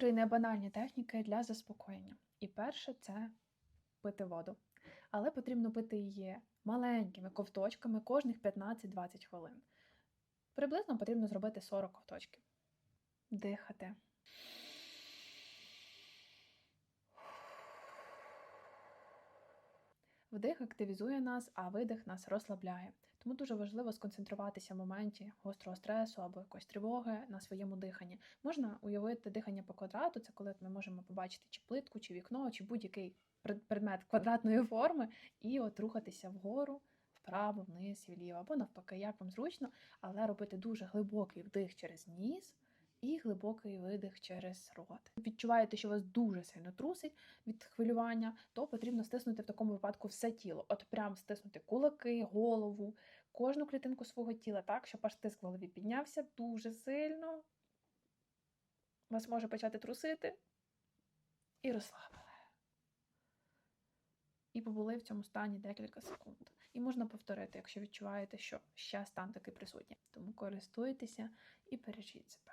Три небанальні техніки для заспокоєння. І перше це пити воду. Але потрібно пити її маленькими ковточками кожних 15-20 хвилин. Приблизно потрібно зробити 40 ковточків. Дихати. Вдих активізує нас, а видих нас розслабляє. Тому дуже важливо сконцентруватися в моменті гострого стресу або якоїсь тривоги на своєму диханні. Можна уявити дихання по квадрату, це коли ми можемо побачити чи плитку, чи вікно, чи будь-який пред- предмет квадратної форми, і от рухатися вгору, вправо, вниз, вліво, або навпаки, як вам зручно, але робити дуже глибокий вдих через ніс. І глибокий видих через рот. Відчуваєте, що вас дуже сильно трусить від хвилювання, то потрібно стиснути в такому випадку все тіло. От прям стиснути кулаки, голову, кожну клітинку свого тіла, так, щоб аж тиск в голові піднявся дуже сильно. Вас може почати трусити і розслабили. І побули в цьому стані декілька секунд. І можна повторити, якщо відчуваєте, що ще стан такий присутній. Тому користуйтеся і бережіть себе.